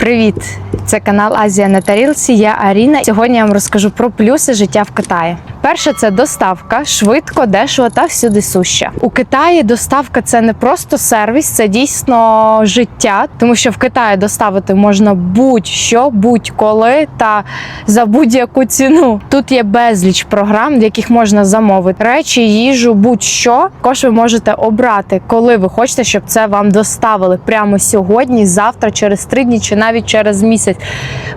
Привіт! Це канал Азія на тарілці. Я Аріна. Сьогодні я вам розкажу про плюси життя в Китаї. Перше це доставка, швидко, дешево та всюди суща. У Китаї доставка це не просто сервіс, це дійсно життя, тому що в Китаї доставити можна будь-що, будь-коли та за будь-яку ціну. Тут є безліч програм, в яких можна замовити речі, їжу, будь-що. Також ви можете обрати, коли ви хочете, щоб це вам доставили прямо сьогодні, завтра, через три дні чи навіть через місяць.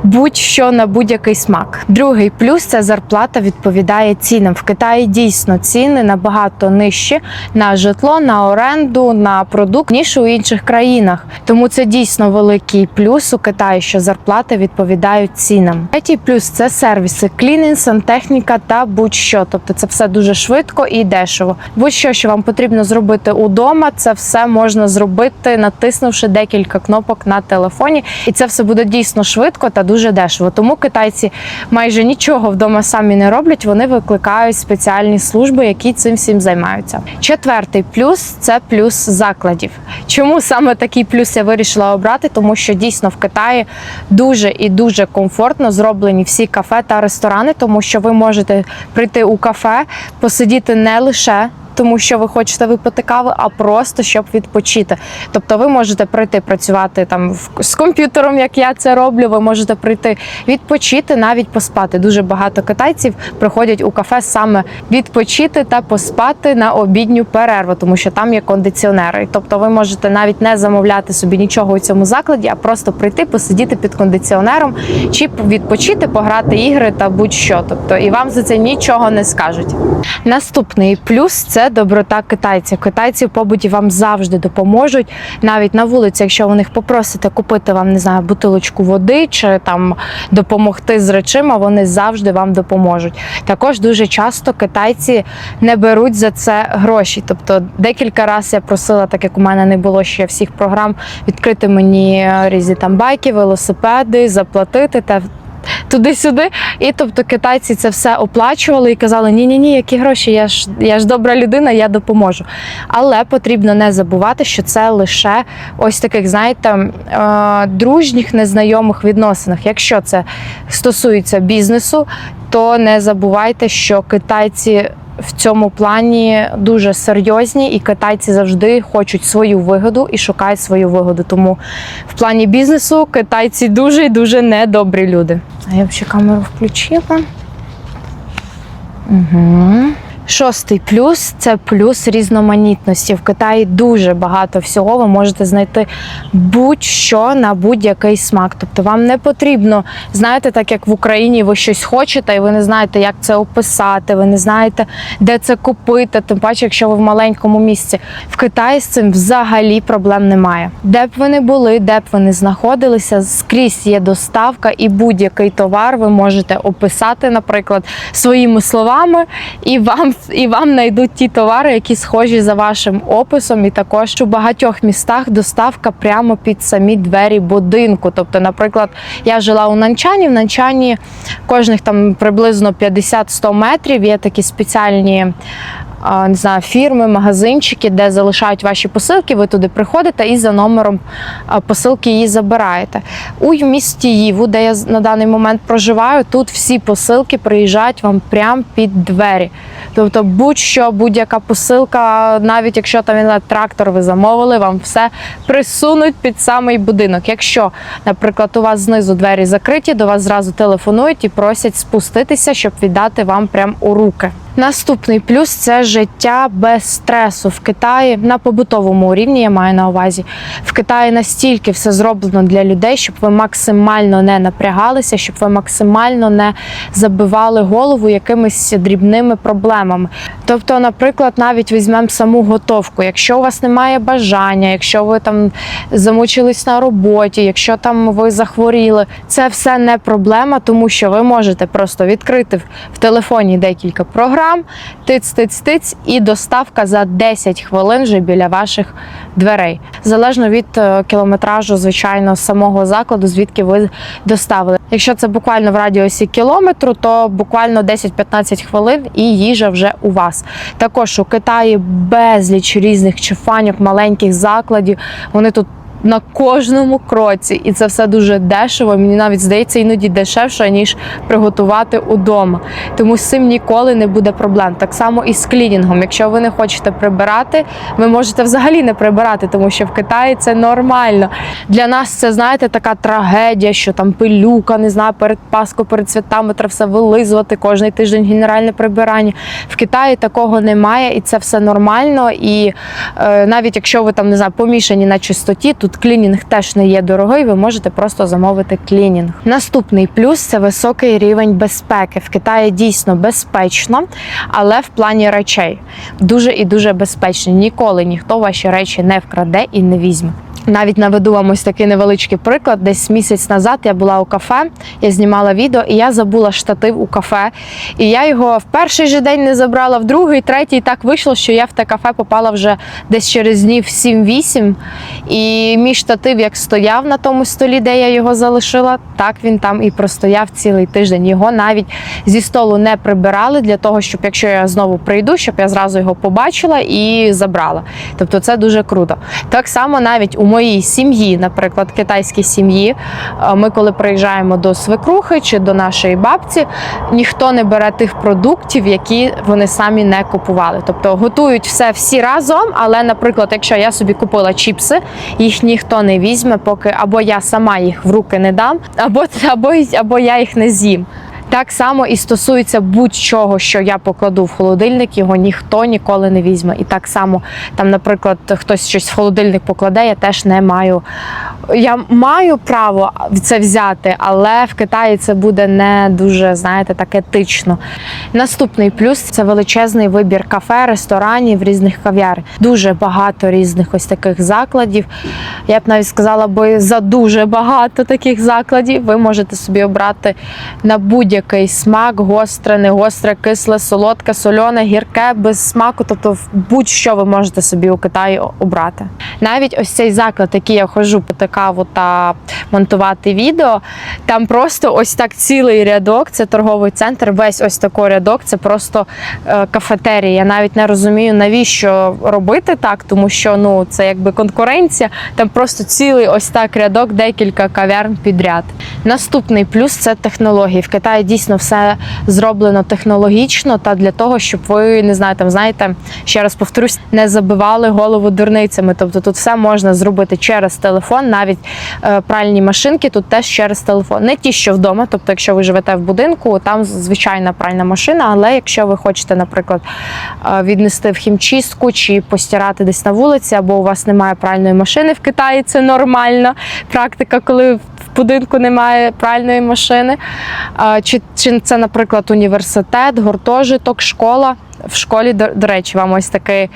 Будь-що на будь-який смак. Другий плюс це зарплата відповідає цінам. В Китаї дійсно ціни набагато нижчі на житло, на оренду, на продукт ніж у інших країнах. Тому це дійсно великий плюс у Китаї, що зарплати відповідають цінам. Третій плюс це сервіси, клінінг, сантехніка та будь-що. Тобто це все дуже швидко і дешево. Будь-що, що вам потрібно зробити удома, це все можна зробити, натиснувши декілька кнопок на телефоні, і це все буде дійсно швидко та дуже дешево. Тому китайці майже нічого вдома самі не роблять. Вони викликають спеціальні служби, які цим всім займаються. Четвертий плюс це плюс закладів. Чому саме такий плюс я вирішила обрати? Тому що дійсно в Китаї дуже і дуже комфортно зроблені всі кафе та ресторани, тому що ви можете прийти у кафе, посидіти не лише. Тому що ви хочете випити каву, а просто щоб відпочити. Тобто, ви можете прийти працювати там з комп'ютером, як я це роблю. Ви можете прийти відпочити, навіть поспати. Дуже багато китайців приходять у кафе саме відпочити та поспати на обідню перерву, тому що там є кондиціонери. Тобто, ви можете навіть не замовляти собі нічого у цьому закладі, а просто прийти, посидіти під кондиціонером, чи відпочити, пограти ігри та будь-що. Тобто, і вам за це нічого не скажуть. Наступний плюс це доброта китайців. Китайці в побуті вам завжди допоможуть. Навіть на вулиці, якщо ви них попросите купити вам, не знаю, бутилочку води чи там допомогти з речима, вони завжди вам допоможуть. Також дуже часто китайці не беруть за це гроші. Тобто декілька разів я просила, так як у мене не було ще всіх програм, відкрити мені е, різні там байки, велосипеди, заплатити та туди-сюди. І тобто китайці це все оплачували і казали: ні, ні, ні, які гроші, я ж я ж добра людина, я допоможу. Але потрібно не забувати, що це лише ось таких, знаєте, е, дружніх незнайомих відносинах. Якщо це стосується бізнесу, то не забувайте, що китайці. В цьому плані дуже серйозні, і китайці завжди хочуть свою вигоду і шукають свою вигоду. Тому в плані бізнесу китайці дуже і дуже недобрі люди. А я б ще камеру включила. Угу. Шостий плюс це плюс різноманітності. В Китаї дуже багато всього. Ви можете знайти будь-що на будь-який смак. Тобто вам не потрібно, знаєте, так як в Україні ви щось хочете, і ви не знаєте, як це описати, ви не знаєте, де це купити. Тим паче, якщо ви в маленькому місці. В Китаї з цим взагалі проблем немає. Де б ви не були, де б ви не знаходилися, скрізь є доставка, і будь-який товар ви можете описати, наприклад, своїми словами, і вам і вам знайдуть ті товари, які схожі за вашим описом. І також у багатьох містах доставка прямо під самі двері будинку. Тобто, наприклад, я жила у Нанчані. В Нанчані кожних там приблизно 50-100 метрів є такі спеціальні. Не знаю, фірми, магазинчики, де залишають ваші посилки. Ви туди приходите і за номером посилки її забираєте. У місті Їву, де я на даний момент проживаю, тут всі посилки приїжджають вам прямо під двері. Тобто, будь-що, будь-яка посилка, навіть якщо там трактор ви замовили, вам все присунуть під самий будинок. Якщо, наприклад, у вас знизу двері закриті, до вас зразу телефонують і просять спуститися, щоб віддати вам прямо у руки. Наступний плюс це життя без стресу в Китаї на побутовому рівні. Я маю на увазі. В Китаї настільки все зроблено для людей, щоб ви максимально не напрягалися, щоб ви максимально не забивали голову якимись дрібними проблемами. Тобто, наприклад, навіть візьмемо саму готовку. Якщо у вас немає бажання, якщо ви там замучились на роботі, якщо там ви захворіли, це все не проблема, тому що ви можете просто відкрити в- телефоні декілька програм, тиць-тиць-тиць, і доставка за 10 хвилин вже біля ваших дверей. Залежно від е, кілометражу, звичайно, самого закладу, звідки ви доставили. Якщо це буквально в радіусі кілометру, то буквально 10-15 хвилин і їжа вже у вас. Також у Китаї безліч різних чифаньок, маленьких закладів. Вони тут на кожному кроці, і це все дуже дешево. Мені навіть здається, іноді дешевше ніж приготувати удома. Тому з цим ніколи не буде проблем. Так само і з клінінгом. Якщо ви не хочете прибирати, ви можете взагалі не прибирати, тому що в Китаї це нормально. Для нас це знаєте така трагедія, що там пилюка, не знаю, перед Пасхою, перед святами треба все вилизувати кожний тиждень генеральне прибирання. В Китаї такого немає, і це все нормально. І е, навіть якщо ви там не знаю, помішані на чистоті, тут клінінг теж не є дорогий. Ви можете просто замовити клінінг. Наступний плюс це високий рівень безпеки. В Китаї дійсно безпечно, але в плані речей дуже і дуже безпечно. Ніколи ніхто ваші речі не вкраде і не візьме. Навіть наведу вам ось такий невеличкий приклад. Десь місяць назад я була у кафе, я знімала відео, і я забула штатив у кафе. І я його в перший же день не забрала, в другий, третій. І так вийшло, що я в те кафе попала вже десь через днів 7-8. І мій штатив як стояв на тому столі, де я його залишила, так він там і простояв цілий тиждень. Його навіть зі столу не прибирали для того, щоб якщо я знову прийду, щоб я зразу його побачила і забрала. Тобто це дуже круто. Так само навіть у моїй сім'ї, наприклад, китайській сім'ї, е, ми коли приїжджаємо до свекрухи чи до нашої бабці, ніхто не бере тих продуктів, які вони самі не купували. Тобто готують все всі разом, але, наприклад, якщо я собі купила чіпси, їх ніхто не візьме, поки або я сама їх в руки не дам, або, або, або я їх не з'їм. Так само і стосується будь-чого, що я покладу в холодильник, його ніхто ніколи не візьме. І так само, там, наприклад, хтось щось в холодильник покладе, я теж не маю. Я маю право це взяти, але в Китаї це буде не дуже, знаєте, так етично. Наступний плюс це величезний вибір кафе, ресторанів, різних кав'ярень. Дуже багато різних ось таких закладів. Я б навіть сказала би за дуже багато таких закладів. Ви можете собі обрати на будь-який смак, гостре, не гостре, кисле, солодке, сольоне, гірке, без смаку. Тобто будь-що ви можете собі у Китаї обрати. Навіть ось цей заклад, який я ходжу по каву та монтувати відео, там просто ось так цілий рядок. Це торговий центр. Весь ось такий рядок. Це просто е, кафетерія. Я навіть не розумію, навіщо робити так, тому що ну це якби конкуренція. Там просто цілий ось так рядок, декілька кав'ярн підряд. Наступний плюс це технології. В Китаї дійсно все зроблено технологічно та для того, щоб ви не знаю, там знаєте, ще раз повторюсь, не забивали голову дурницями. Тобто тут все можна зробити через телефон, навіть е, пральні машинки тут теж через телефон. Не ті, що вдома. Тобто, якщо ви живете в будинку, там звичайна пральна машина. Але якщо ви хочете, наприклад, е, віднести в хімчистку чи постирати десь на вулиці, або у вас немає пральної машини в Китаї, це нормальна практика, коли в будинку немає пральної машини. Е, Чи, чи це, наприклад, університет, гуртожиток, школа. В школі, до речі, вам ось такий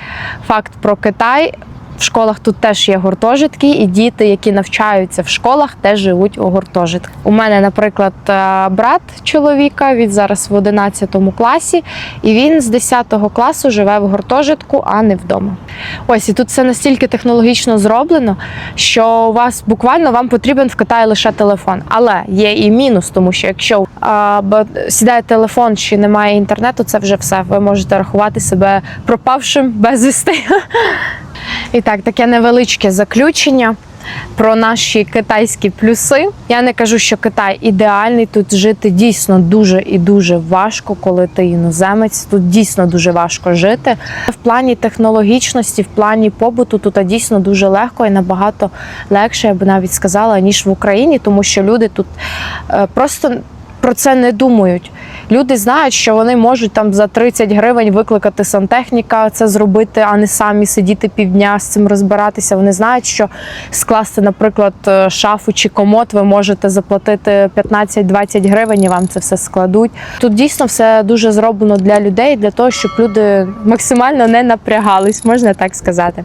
факт про Китай. В школах тут теж є гуртожитки, і діти, які навчаються в школах, теж живуть у гуртожитках. У мене, наприклад, е, брат чоловіка, він зараз в 11 класі, і він з 10 класу живе в гуртожитку, а не вдома. Ось і тут все настільки технологічно зроблено, що у вас буквально вам потрібен в Китаї лише телефон. Але є і мінус, тому що якщо а, сідає телефон чи немає інтернету, це вже все. Ви можете рахувати себе пропавшим безвісти. І так, таке невеличке заключення про наші китайські плюси. Я не кажу, що Китай ідеальний. Тут жити дійсно дуже і дуже важко, коли ти іноземець. Тут дійсно дуже важко жити. В плані технологічності, в плані побуту тут дійсно дуже легко і набагато легше, я би навіть сказала, ніж в Україні, тому що люди тут е, просто про це не думають. Люди знають, що вони можуть там за 30 гривень викликати сантехніка, це зробити, а не самі сидіти півдня з цим розбиратися. Вони знають, що скласти, наприклад, е, шафу чи комод ви можете заплатити 15-20 гривень і вам це все складуть. Тут дійсно все дуже зроблено для людей, для того, щоб люди максимально не напрягались, можна так сказати.